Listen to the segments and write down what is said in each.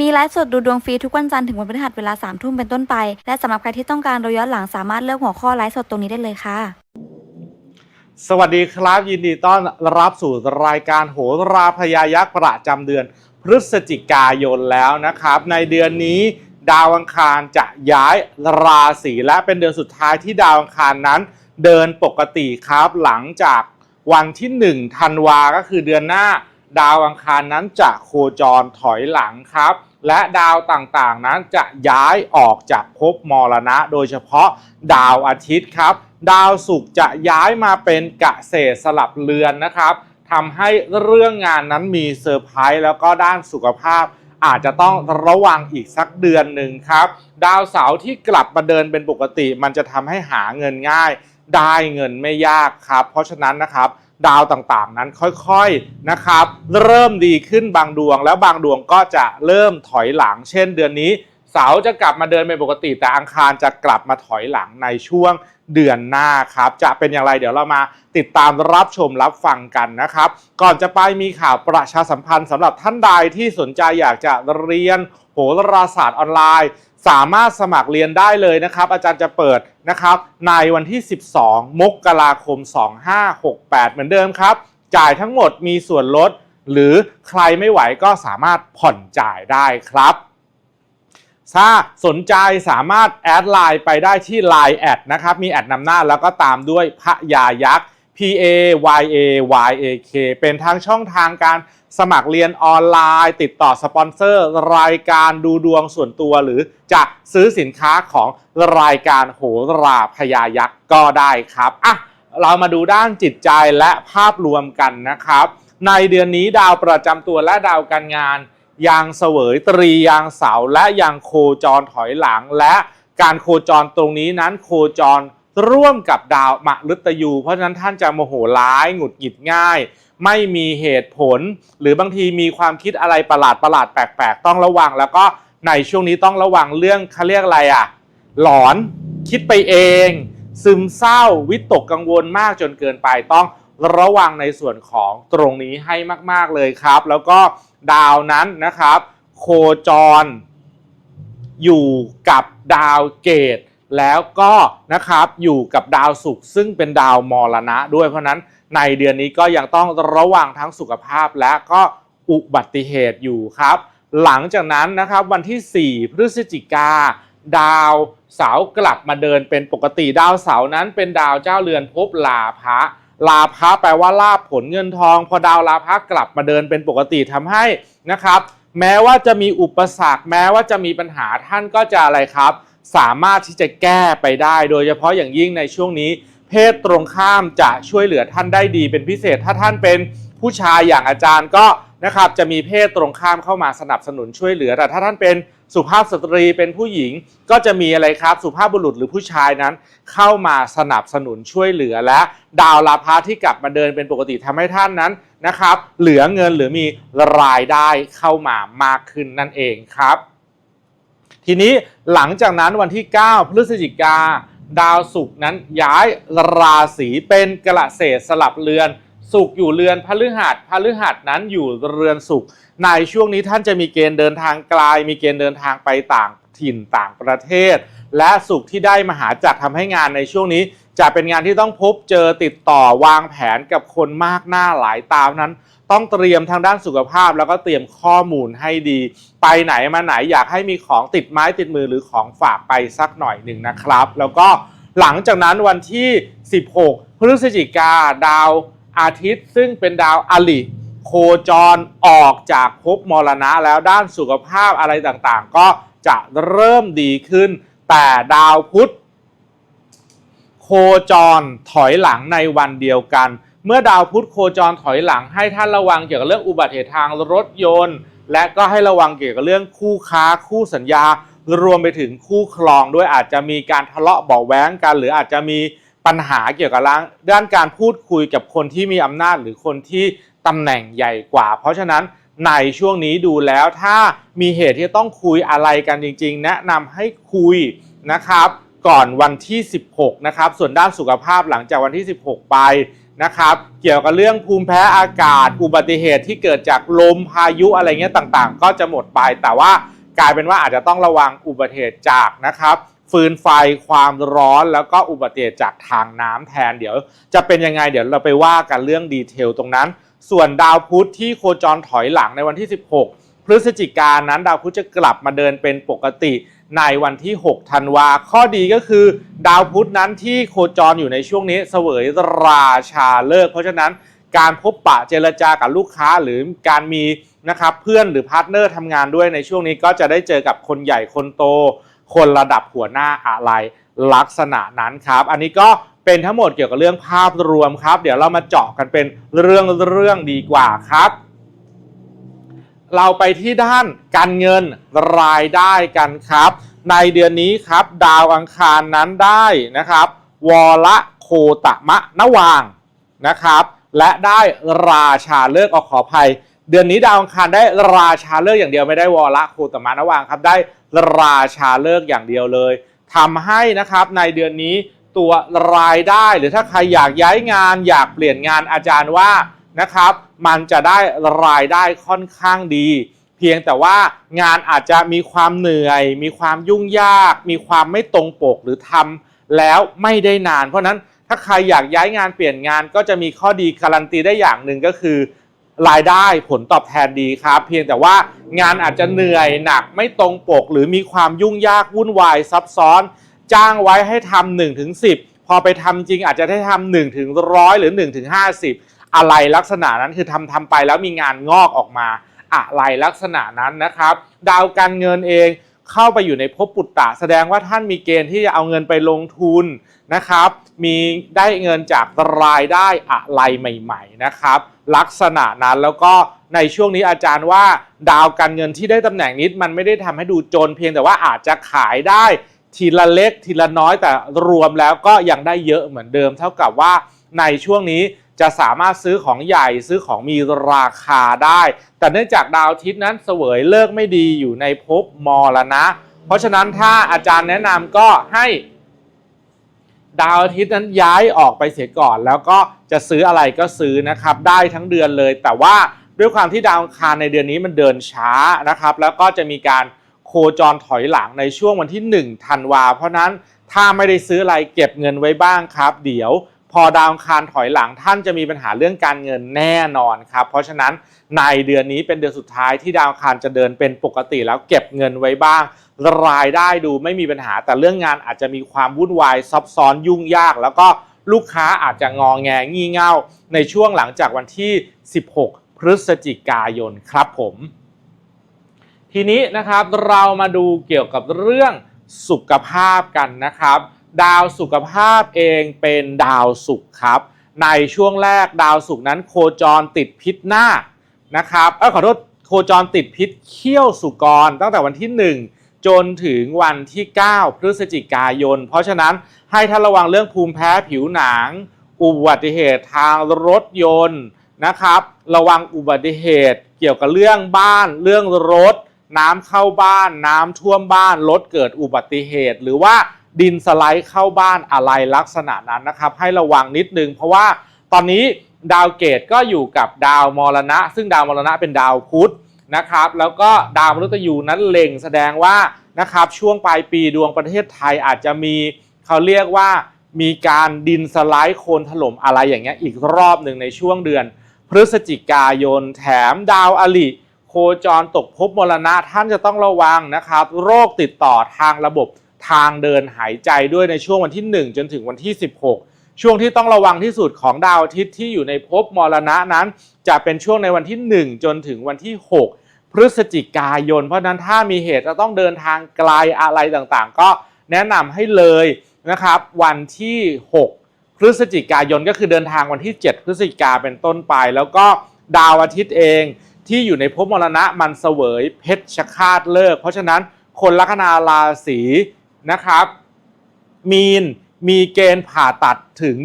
มีไลฟ์สดดูดวงฟรีทุกวันจันทร์ถึงวันพฤหัสเวลา3ามทุ่มเป็นต้นไป และสำหรับใครที่ต้องการดูย้อนหลังสามารถเลือกหัวข้อไลฟ์สดตรงนี้ได้เลยค่ะ สวัสดีครับยินดีต้อนรับสู่รายการโหราพยายักษ์ประจำเดือน พฤศจิกายนแล้วนะครับ ในเดือนนี้ ดาวอังคารจะย้ายราศีและเป็นเดือนสุดท้ายที่ดาวอังคารนั้น เดินปกติครับหลังจากวันที่1ธันวาก็คือเดือนหน้า ดาวอังคารนั้นจะโคจรถอยหลังครับ และดาวต่างๆนั้นจะย้ายออกจากภพมรณะ โดยเฉพาะดาวอาทิตย์ครับ ดาวศุกร์จะย้ายมาเป็นเกษสลับเรือนนะครับทำให้เรื่องงานนั้นมีเซอร์ไพรส์แล้วก็ด้านสุขภาพอาจจะต้องระวังอีกสักเดือนหนึ่งครับ ดาวเสาร์ที่กลับมาเดินเป็นปกติ มันจะทำให้หาเงินง่าย ได้เงินไม่ยากครับ เพราะฉะนั้นนะครับ ดาวต่างๆ นั้นค่อยๆนะครับ เริ่มดีขึ้นบางดวงแล้วบางดวงก็จะเริ่มถอยหลัง เช่นเดือนนี้ เสาจะกลับมาเดินเป็นปกติ แต่อังคารจะกลับมาถอยหลังในช่วงเดือนหน้าครับ จะเป็นอย่างไรเดี๋ยวเรามาติดตามรับชมรับฟังกันนะครับ ก่อนจะไปมีข่าวประชาสัมพันธ์สำหรับท่านใดที่สนใจอยากจะเรียนโหราศาสตร์ออนไลน์ สามารถสมัครเรียนได้เลยนะครับ อาจารย์จะเปิดนะครับ ในวันที่ 12 มกราคม 2568 เหมือนเดิมครับ จ่ายทั้งหมดมีส่วนลด หรือใครไม่ไหวก็สามารถผ่อนจ่ายได้ครับ ถ้าสนใจสามารถแอดไลน์ไปได้ที่ Line แอดนะครับ มีแอดนำหน้าแล้วก็ตามด้วยพระยายักษ์ P A Y A Y A K เป็นทั้งช่องทางการสมัครเรียนออนไลน์ ติดต่อสปอนเซอร์ รายการดูดวงส่วนตัว หรือจะซื้อสินค้าของรายการโหราพยายักษ์ก็ได้ครับอะเรามาดูด้านจิตใจและภาพรวมกันนะครับ ในเดือนนี้ดาวประจำตัวและดาวการงาน ยังเสวยตรียังเสาและยังโคจรถอยหลัง และการโคจรตรงนี้นั้นโคจรร่วมกับดาวมฤตยู เพราะฉะนั้นท่านจะโมโหร้ายหงุดหงิดง่าย ไม่มีเหตุผล หรือบางทีมีความคิดอะไรประหลาดประหลาดแปลกๆ ต้องระวัง แล้วก็ในช่วงนี้ต้องระวังเรื่องเขาเรียกอะไรอะ หลอนคิดไปเอง ซึมเศร้าวิตกกังวลมากจนเกินไปต้องระวังในส่วนของตรงนี้ให้มาก ๆเลยครับ แล้วก็ ดาวนั้นนะครับ โคจร อยู่กับดาวเกตแล้วก็นะครับอยู่กับดาวศุกร์ซึ่งเป็นดาวมรณะด้วยเพราะนั้นในเดือนนี้ก็ยังต้องระวังทั้งสุขภาพและก็อุบัติเหตุอยู่ครับ หลังจากนั้นนะครับวันที่ 4 พฤศจิกา ดาวเสาร์กลับมาเดินเป็นปกติดาวเสาร์นั้นเป็นดาวเจ้าเรือนภพลาภะ ลาภะแปลว่าลาภผลเงินทอง พอดาวลาภะกลับมาเดินเป็นปกติทำให้นะครับ แม้ว่าจะมีอุปสรรค แม้ว่าจะมีปัญหาท่านก็จะอะไรครับ สามารถที่จะแก้ไปได้ โดยเฉพาะอย่างยิ่งในช่วงนี้ เพศตรงข้ามจะช่วยเหลือท่านได้ดีเป็นพิเศษ ถ้าท่านเป็นผู้ชายอย่างอาจารย์ก็นะครับจะมีเพศตรงข้ามเข้ามาสนับสนุนช่วยเหลือ แต่ถ้าท่านเป็น สุภาพสตรีเป็นผู้หญิงก็จะมีอะไรครับ สุภาพบุรุษหรือผู้ชายนั้น เข้ามาสนับสนุนช่วยเหลือและดาวลาภะที่กลับมาเดินเป็นปกติทำให้ท่านนั้นนะครับ เหลือเงินหรือมีรายได้เข้ามามากขึ้นนั่นเองครับ ทีนี้หลังจากนั้นวันที่ 9 พฤศจิกา ดาวศุกร์นั้นย้ายราศีเป็นกระเศษสลับเรือน ศุกอยู่เรือนพฤหัสพฤหัสนั้นอยู่เรือนศุกในช่วงนี้ท่านจะมีเกณฑ์เดินทางไกล มีเกณฑ์เดินทางไปต่างถิ่นต่างประเทศ และศุกที่ได้มหาจักรทำให้งานในช่วงนี้ จะเป็นงานที่ต้องพบเจอติดต่อวางแผนกับคนมากหน้าหลายตามนั้น ต้องเตรียมทางด้านสุขภาพ แล้วก็เตรียมข้อมูลให้ดี ไปไหนมาไหนอยากให้มีของติดไม้ติดมือหรือของฝากไปสักหน่อยหนึ่งนะครับ แล้วก็หลังจากนั้นวันที่ 16 พฤศจิกาดาว อาทิตย์ซึ่งเป็นดาวอลิโคจรออกจากภพมรณะแล้วด้านสุขภาพอะไรต่างๆ ก็จะเริ่มดีขึ้น แต่ดาวพุธโคจรถอยหลังในวันเดียวกัน เมื่อดาวพุธโคจรถอยหลังให้ท่านระวังเกี่ยวกับเรื่องอุบัติเหตุทางรถยนต์ และก็ให้ระวังเกี่ยวกับเรื่องคู่ค้าคู่สัญญารวมไปถึงคู่ครองด้วยอาจจะมีการทะเลาะเบาะแว้งกัน หรืออาจจะมี ปัญหาเกี่ยวกับด้านการพูดคุยกับคนที่มีอำนาจหรือคนที่ตำแหน่งใหญ่กว่า เพราะฉะนั้นในช่วงนี้ดูแล้วถ้ามีเหตุที่ต้องคุยอะไรกันจริง ๆ แนะนำให้คุยนะครับ ก่อนวันที่ 16 นะครับ ส่วนด้านสุขภาพหลังจากวันที่ 16 ไปนะครับ เกี่ยวกับเรื่องภูมิแพ้อากาศ อุบัติเหตุที่เกิดจากลมพายุอะไรเงี้ยต่างๆ ก็จะหมดไปแต่ว่ากลายเป็นว่าอาจจะต้องระวังอุบัติเหตุจากนะครับ ฟืนไฟความร้อนแล้วก็อุบัติเหตุจากทางน้ำแทนเดี๋ยว จะเป็นยังไงเดี๋ยวเราไปว่ากันเรื่องดีเทลตรงนั้น ส่วนดาวพุธที่โคจรถอยหลังในวันที่ 16 พฤศจิกายนนั้น ดาวพุธจะกลับมาเดินเป็นปกติในวันที่ 6 ธันวา ข้อดีก็คือ ดาวพุธนั้นที่โคจรอยู่ในช่วงนี้เสวยราชาเลิก เพราะฉะนั้นการพบปะเจรจากับลูกค้าหรือการมีนะครับเพื่อนหรือพาร์ทเนอร์ทำงานด้วยในช่วงนี้ก็จะได้เจอกับคนใหญ่คนโต คนระดับหัวหน้าอะไรลักษณะนั้นครับ อันนี้ก็เป็นทั้งหมดเกี่ยวกับเรื่องภาพรวมครับ เดี๋ยวเรามาเจาะกันเป็นเรื่องเรื่องดีกว่าครับ เราไปที่ด้านการเงินรายได้กันครับ ในเดือนนี้ครับดาวอังคารนั้นได้นะครับ วละโคตมะนวางนะครับ และได้ราชาเลิกษ์อขอภัย เดือนนี้ดาวอังคารได้ราชาเลิกอย่างเดียวไม่ได้วละโคตมะนวางครับได้ ราชาเลิกอย่างเดียวเลยทำให้นะครับในเดือนนี้ตัวรายได้หรือถ้าใครอยากย้ายงานอยากเปลี่ยนงานอาจารย์ว่านะครับ มันจะได้รายได้ค่อนข้างดี เพียงแต่ว่างานอาจจะมีความเหนื่อย มีความยุ่งยาก มีความไม่ตรงปกหรือทำแล้วไม่ได้นาน เพราะนั้นถ้าใครอยากย้ายงานเปลี่ยนงานก็จะมีข้อดีการันตีได้อย่างหนึ่งก็คือ รายได้ผลตอบแทนดีครับ เพียงแต่ว่างานอาจจะเหนื่อยหนักไม่ตรงปก หรือมีความยุ่งยากวุ่นวายซับซ้อน จ้างไว้ให้ทำหนึ่งถึงสิบพอไปทำจริงอาจจะได้ทำหนึ่งถึงร้อยหรือ1นถึงห้าสิบอะไรลักษณะนั้นคือทำทำไปแล้วมีงานงอกออกมาอะไรลักษณะนั้นนะครับ ดาวการเงินเองเข้าไปอยู่ในภพปุตตะ แสดงว่าท่านมีเกณฑ์ที่จะเอาเงินไปลงทุนนะครับ มีได้เงินจากรายได้อะไรใหม่ ๆ นะครับ ลักษณะนั้น แล้วก็ในช่วงนี้อาจารย์ว่าดาวการเงินที่ได้ตำแหน่งนี้มันไม่ได้ทำให้ดูจนเพียงแต่ว่าอาจจะขายได้ทีละเล็กทีละน้อยแต่รวมแล้วก็ยังได้เยอะเหมือนเดิม เท่ากับว่าในช่วงนี้จะสามารถซื้อของใหญ่ซื้อของมีราคาได้ แต่เนื่องจากดาวอาทิตย์นั้นเสวยเลิกไม่ดีอยู่ในภพมรณะ เพราะฉะนั้นถ้าอาจารย์แนะนำก็ให้ ดาวอาทิตย์นั้นย้ายออกไปเสียก่อน แล้วก็จะซื้ออะไรก็ซื้อนะครับ ได้ทั้งเดือนเลย แต่ว่าด้วยความที่ดาวอังคารในเดือนนี้มันเดินช้านะครับ แล้วก็จะมีการโคจรถอยหลังในช่วงวันที่1ธันวาเพราะนั้นถ้าไม่ได้ซื้ออะไรเก็บเงินไว้บ้างครับ เดี๋ยว พอดาวคารถอยหลังท่านจะมีปัญหาเรื่องการเงินแน่นอนครับ เพราะฉะนั้นในเดือนนี้เป็นเดือนสุดท้ายที่ดาวคารจะเดินเป็นปกติแล้วเก็บเงินไว้บ้าง รายได้ดูไม่มีปัญหาแต่เรื่องงานอาจจะมีความวุ่นวายซับซ้อนยุ่งยาก แล้วก็ลูกค้าอาจจะงอแงงี่เง่า ในช่วงหลังจากวันที่ 16 พฤศจิกายนครับผม ทีนี้นะครับเรามาดูเกี่ยวกับเรื่องสุขภาพกันนะครับ ดาวสุขภาพเองเป็นดาวศุกร์ครับ ในช่วงแรกดาวศุกร์นั้นโคจรติดพิษหน้านะครับเออขอโทษโคจรติดพิษเขี้ยวสุกร ตั้งแต่วันที่ 1 จนถึงวันที่ 9 พฤศจิกายน เพราะฉะนั้นให้ท่านระวังเรื่องภูมิแพ้ผิวหนัง อุบัติเหตุทางรถยนต์นะครับ ระวังอุบัติเหตุเกี่ยวกับเรื่องบ้านเรื่องรถ น้ำเข้าบ้าน น้ำท่วมบ้านรถเกิดอุบัติเหตุ หรือว่า ดินสไลด์เข้าบ้านอะไรลักษณะนั้นนะครับ ให้ระวังนิดนึง เพราะว่าตอนนี้ดาวเกตก็อยู่กับดาวมรณะ ซึ่งดาวมรณะเป็นดาวพุธนะครับ แล้วก็ดาวมฤตยูนั้นเล็งแสดงว่านะครับช่วงปลายปีดวงประเทศไทยอาจจะมีเขาเรียกว่ามีการดินสไลด์โคลนถล่มอะไรอย่างเงี้ยอีกรอบหนึ่งในช่วงเดือน พฤศจิกายนแถมดาวอลิโคจรตกภพมรณะท่านจะต้องระวังนะครับ โรคติดต่อทางระบบ ทางเดินหายใจด้วยในช่วงวันที่ 1 จนถึงวันที่ 16 ช่วงที่ต้องระวังที่สุดของดาวอาทิตย์ที่อยู่ในภพมรณะนั้น จะเป็นช่วงในวันที่ 1 จนถึงวันที่ 6 พฤศจิกายน เพราะนั้นถ้ามีเหตุจะต้องเดินทางไกลอะไรต่างๆ ก็แนะนำให้เลยนะครับ วันที่ 6 พฤศจิกายนก็คือเดินทางวันที่ 7 พฤศจิกาเป็นต้นไป แล้วก็ดาวอาทิตย์เองที่อยู่ในภพมรณะมันเสวยเพชรชคาตเลิก เพราะฉะนั้นคนลัคนาราศี นะครับ มีนมีเกณฑ์ผ่าตัดถึง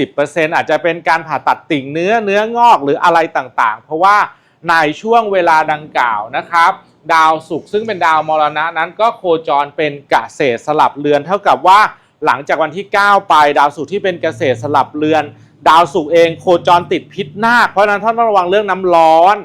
20%อาจจะเป็นการผ่าตัดติ่งเนื้อเนื้องอกหรืออะไรต่างๆ เพราะว่าในช่วงเวลาดังกล่าวนะครับ ดาวศุกร์ซึ่งเป็นดาวมรณะนั้นก็โคจรเป็นเกษตรสลับเรือน เท่ากับว่าหลังจากวันที่ 9 ไป ดาวศุกร์ที่เป็นเกษตรสลับเรือน ดาวศุกร์เองโคจรติดพิษนาคเพราะฉะนั้นท่านต้องระวังเรื่องน้ำร้อน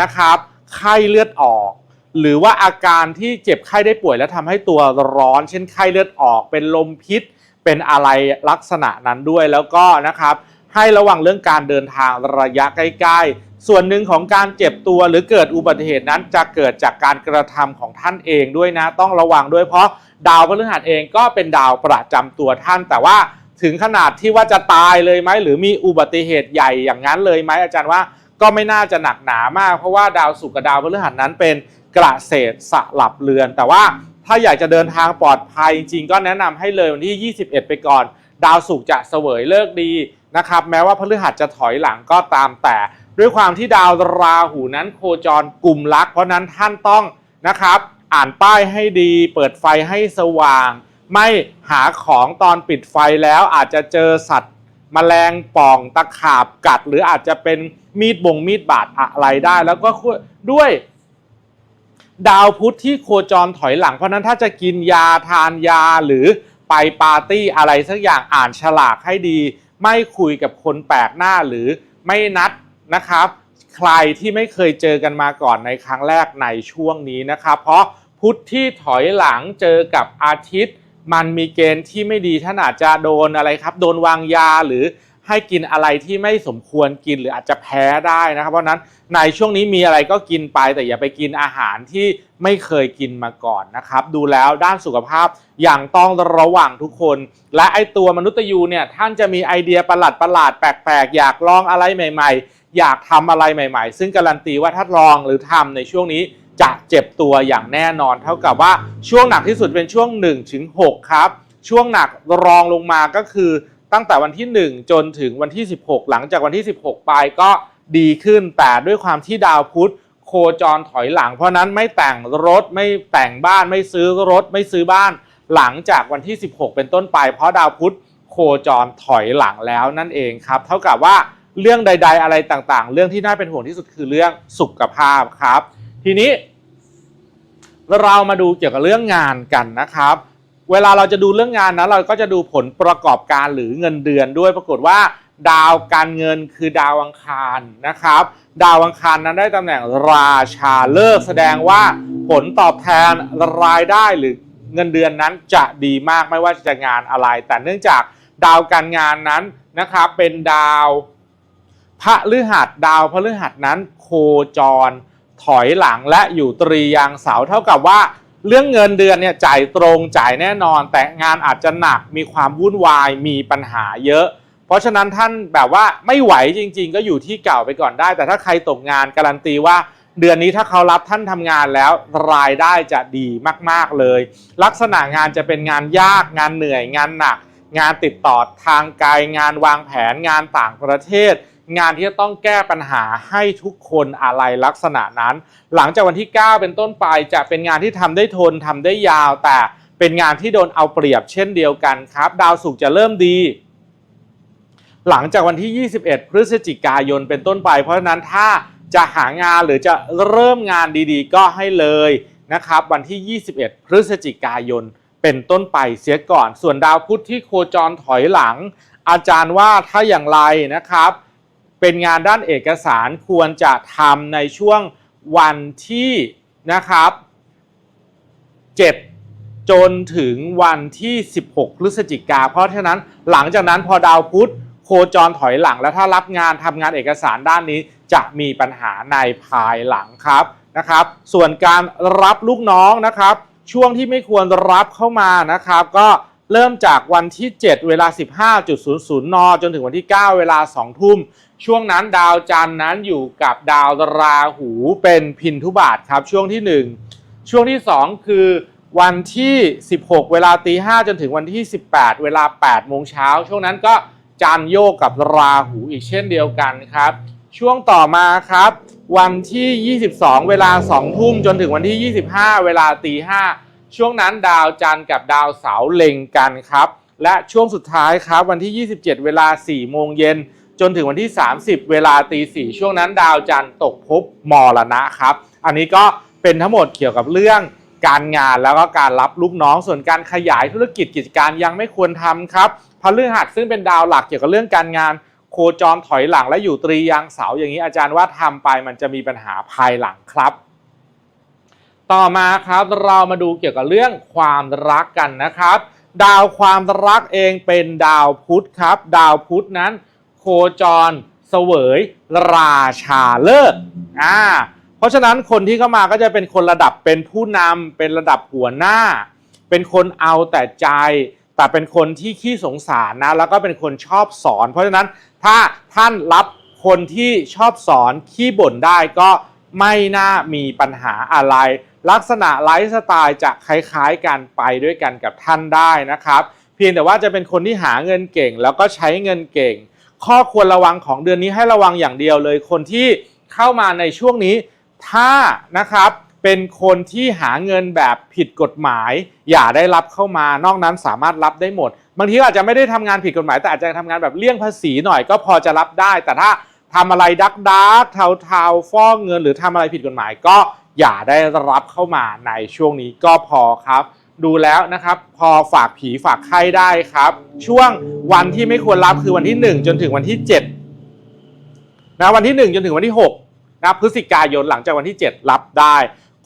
นะครับไข้เลือดออก หรือว่าอาการที่เจ็บไข้ได้ป่วยแล้วทำให้ตัวร้อน เช่นไข้เลือดออก เป็นลมพิษ เป็นอะไรลักษณะนั้นด้วยแล้วก็นะครับ ให้ระวังเรื่องการเดินทางระยะใกล้ๆ ส่วนหนึ่งของการเจ็บตัวหรือเกิดอุบัติเหตุนั้น จะเกิดจากการกระทำของท่านเองด้วยนะ ต้องระวังด้วยเพราะดาวพฤหัสเองก็เป็นดาวประจำตัวท่าน แต่ว่าถึงขนาดที่ว่าจะตายเลยไหมหรือมีอุบัติเหตุใหญ่อย่างนั้นเลยไหมอาจารย์ว่าก็ไม่น่าจะหนักหนามาก เพราะว่าดาวศุกร์กับดาวพฤหัสนั้นเป็น กระเศษสลับเรือน แต่ว่าถ้าอยากจะเดินทางปลอดภัยจริงๆ ก็แนะนำให้เลยวันที่ 21 ไปก่อน ดาวศุกร์จะเสวยเลิกดีนะครับ แม้ว่าพฤหัสจะถอยหลังก็ตามแต่ ด้วยความที่ดาวราหูนั้นโคจรกลุ่มลัก เพราะนั้นท่านต้องนะครับ อ่านป้ายให้ดี เปิดไฟให้สว่าง ไม่หาของตอนปิดไฟแล้วอาจจะเจอสัตว์มแมลงป่องตะขาบกัด หรืออาจจะเป็นมีดบงมีดบาดอะไรได้ แล้วก็ด้วย ดาวพุธที่โคจรถอยหลัง เพราะนั้นถ้าจะกินยาทานยาหรือไปปาร์ตี้อะไรสักอย่างอ่านฉลากให้ดี ไม่คุยกับคนแปลกหน้าหรือไม่นัดนะครับ ใครที่ไม่เคยเจอกันมาก่อนในครั้งแรกในช่วงนี้นะครับ เพราะพุธที่ถอยหลังเจอกับอาทิตย์ มันมีเกณฑ์ที่ไม่ดีท่านอาจจะโดนอะไรครับ โดนวางยาหรือ ให้กินอะไรที่ไม่สมควรกินหรืออาจจะแพ้ได้นะครับ เพราะนั้นในช่วงนี้มีอะไรก็กินไป แต่อย่าไปกินอาหารที่ไม่เคยกินมาก่อนนะครับ ดูแล้วด้านสุขภาพอย่างต้องระวังทุกคน และไอตัวมนุษย์ยูเนี่ยท่านจะมีไอเดียประหลาดประหลาดแปลกๆ อยากลองอะไรใหม่ ๆ อยากทำอะไรใหม่ ๆ ซึ่งการันตีว่าถ้าลองหรือทำในช่วงนี้จะเจ็บตัวอย่างแน่นอน เท่ากับว่าช่วงหนักที่สุดเป็นช่วง1ถึง6ครับ ช่วงหนักรองลงมาก็คือ ตั้งแต่วันที่ 1 จนถึงวันที่ 16 หลังจากวันที่ 16 ไปก็ดีขึ้นแต่ด้วยความที่ดาวพุธโคจรถอยหลัง เพราะนั้นไม่แต่งรถไม่แต่งบ้านไม่ซื้อรถไม่ซื้อบ้าน หลังจากวันที่ 16 เป็นต้นไป เพราะดาวพุธโคจรถอยหลังแล้วนั่นเองครับ เท่ากับว่าเรื่องใด ๆ อะไรต่างๆ เรื่องที่น่าเป็นห่วงที่สุดคือเรื่องสุขภาพครับ ทีนี้ เรามาดูเกี่ยวกับเรื่องงานกันนะครับ เวลาเราจะดูเรื่องงานนะเราก็จะดูผลประกอบการหรือเงินเดือนด้วยปรากฏว่า ดาวการเงินคือดาวอังคารนะครับ ดาวอังคารนั้นได้ตำแหน่งราชาเลิกแสดงว่าผลตอบแทนรายได้หรือเงินเดือนนั้นจะดีมากไม่ว่าจะงานอะไร แต่เนื่องจากดาวการงานนั้นนะครับเป็นดาวพระฤหัสดาวพระฤหัสนั้นโคจรถอยหลังและอยู่ตรียางเสาเท่ากับว่า เรื่องเงินเดือนเนี่ยจ่ายตรงจ่ายแน่นอน แต่งานอาจจะหนักมีความวุ่นวายมีปัญหาเยอะ เพราะฉะนั้นท่านแบบว่าไม่ไหวจริง ๆ ก็อยู่ที่เก่าไปก่อนได้ แต่ถ้าใครตกงานการันตีว่าเดือนนี้ถ้าเขารับท่านทำงานแล้วรายได้จะดีมาก ๆเลย ลักษณะงานจะเป็นงานยากงานเหนื่อยงานหนัก งานติดต่อทางไกลงานวางแผนงานต่างประเทศ งานที่จะต้องแก้ปัญหาให้ทุกคนอะไรลักษณะนั้น หลังจากวันที่ 9 เป็นต้นไปจะเป็นงานที่ทำได้ทนทำได้ยาว แต่เป็นงานที่โดนเอาเปรียบเช่นเดียวกันครับ ดาวศุกร์จะเริ่มดีหลังจากวันที่ 21 พฤศจิกายนเป็นต้นไป เพราะฉะนั้นถ้าจะหางานหรือจะเริ่มงานดีๆ ก็ให้เลยนะครับ วันที่ 21 พฤศจิกายนเป็นต้นไปเสียก่อน ส่วนดาวพุธที่โคจรถอยหลัง อาจารย์ว่าถ้าอย่างไรนะครับ เป็นงานด้านเอกสารควรจะทำในช่วงวันที่นะครับ 7 จนถึงวันที่ 16 พฤศจิกา เพราะฉะนั้นหลังจากนั้นพอดาวพุธโคจรถอยหลัง แล้วถ้ารับงานทำงานเอกสารด้านนี้จะมีปัญหาในภายหลังครับนะครับ ส่วนการรับลูกน้องนะครับ ช่วงที่ไม่ควรรับเข้ามานะครับ ก็ เริ่มจากวันที่ 7 เวลา 15.00 น จนถึงวันที่ 9 เวลา 2 ทุ่ม ช่วงนั้นดาวจันทร์นั้นอยู่กับดาวราหูเป็นพินทุบาทครับ ช่วงที่ 1 ช่วงที่ 2 คือวันที่ 16 เวลาตี5จนถึงวันที่ 18 เวลา8โมงเช้า ช่วงนั้นก็จันโยกกับราหูอีกเช่นเดียวกันครับ ช่วงต่อมาครับ วันที่ 22 เวลา 2 ทุ่มจนถึงวันที่ 25 เวลาตี5 ช่วงนั้นดาวจันทร์กับดาวเสาร์เล็งกันครับ และช่วงสุดท้ายครับวันที่ 27 เวลา 4 โมงเย็นจนถึงวันที่ 30 เวลาตีสช่วงนั้นดาวจันทร์ตกภพมรณะครับ อันนี้ก็เป็นทั้งหมดเกี่ยวกับเรื่องการงานแล้วก็การรับลูกน้องส่วนการขยายธุรกิจกิจการยังไม่ควรทำครับพฤหัสซึ่งเป็นดาวหลักเกี่ยวกับเรื่องการงาน โคจรถอยหลังและอยู่ตรียางเสาอย่างนี้อาจารย์ว่าทำไปมันจะมีปัญหาภายหลังครับ ต่อมาครับเรามาดูเกี่ยวกับเรื่องความรักกันนะครับ ดาวความรักเองเป็นดาวพุธครับ ดาวพุธนั้น โคจรเสวยราชาเลิกอ่าเพราะฉะนั้นคนที่เข้ามาก็จะเป็นคนระดับเป็นผู้นำเป็นระดับหัวหน้า เป็นคนเอาแต่ใจ แต่เป็นคนที่ขี้สงสารนะแล้วก็เป็นคนชอบสอน เพราะฉะนั้นถ้าท่านรับคนที่ชอบสอนขี้บ่นได้ก็ไม่น่ามีปัญหาอะไร ลักษณะไลฟ์สไตล์จะคล้ายๆกันไปด้วยกันกับท่านได้นะครับ เพียงแต่ว่าจะเป็นคนที่หาเงินเก่ง แล้วก็ใช้เงินเก่ง ข้อควรระวังของเดือนนี้ให้ระวังอย่างเดียวเลย คนที่เข้ามาในช่วงนี้ ถ้านะครับเป็นคนที่หาเงินแบบผิดกฎหมาย อย่าได้รับเข้ามานอกนั้นสามารถรับได้หมด บางทีอาจจะไม่ได้ทำงานผิดกฎหมายแต่อาจจะทำงานแบบเลี่ยงภาษีหน่อยก็พอจะรับได้ แต่ถ้าทำอะไรดักดักเทาเทาๆฟอกเงิน หรือทำอะไรผิดกฎหมายก็อย่าได้รับเข้ามาในช่วงนี้ก็พอครับ ดูแล้วนะครับ พอฝากผีฝากไข้ได้ครับ ช่วงวันที่ไม่ควรรับคือวันที่ 1 จนถึงวันที่7นะวันที่ 1 จนถึงวันที่6นะพฤศจิกายนหลังจากวันที่ 7 รับได้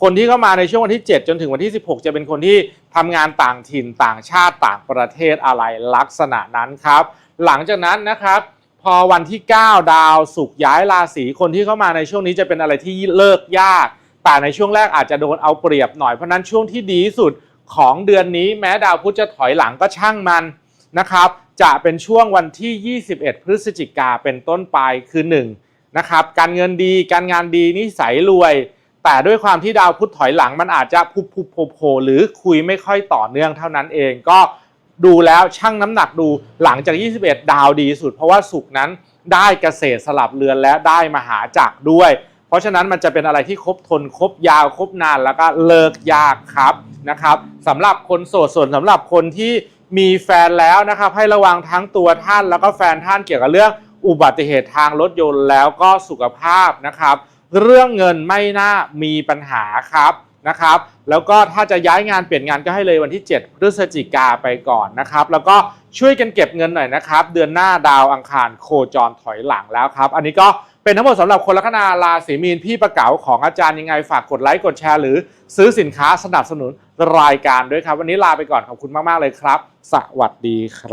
คนที่เข้ามาในช่วงวันที่ 7 จนถึงวันที่ 16 จะเป็นคนที่ทำงานต่างถิ่นต่างชาติต่างประเทศอะไรลักษณะนั้นครับ หลังจากนั้นนะครับพอวันที่ 9 ดาวสุกย้ายราศีคนที่เข้ามาในช่วงนี้จะเป็นอะไรที่เลิกยาก แต่ในช่วงแรกอาจจะโดนเอาเปรียบหน่อยเพราะนั้นช่วงที่ดีสุดของเดือนนี้แม้ดาวพุธจะถอยหลังก็ช่างมันนะครับ จะเป็นช่วงวันที่ 21 พฤศจิกาเป็นต้นไปคือ1นะครับการเงินดีการงานดีนิสัยรวย แต่ด้วยความที่ดาวพุธถอยหลังมันอาจจะพุบพุบโผล่หรือคุยไม่ค่อยต่อเนื่องเท่านั้นเองก็ดูแล้วชั่งน้ำหนักดูหลังจาก 21 ดาวดีสุด เพราะว่าสุกนั้นได้เกษตรสลับเรือนและได้มหาจักรด้วย ราะฉะนั้นมันจะเป็นอะไรที่ครบทนครบยาวครบนานแล้วก็เลิกยากครับนะครับสำหรับคนโสดส่วนสำหรับคนที่มีแฟนแล้วนะครับ ให้ระวังทั้งตัวท่านแล้วก็แฟนท่านเกี่ยวกับเรื่องอุบัติเหตุทางรถยนต์แล้วก็สุขภาพนะครับ เรื่องเงินไม่น่ามีปัญหาครับนะครับ แล้วก็ถ้าจะย้ายงานเปลี่ยนงานก็ให้เลยวันที่ 7 พฤศจิกาไปก่อนนะครับ แล้วก็ช่วยกันเก็บเงินหน่อยนะครับ เดือนหน้าดาวอังคารโคจรถอยหลังแล้วครับ อันนี้ก็ เป็นทั้งหมดสำหรับคนลัคนาราศีมีนพี่ประเก๋าของอาจารย์ยังไงฝากกดไลค์กดแชร์หรือซื้อสินค้าสนับสนุนรายการด้วยครับ วันนี้ลาไปก่อนขอบคุณมากๆเลยครับ สวัสดีครับ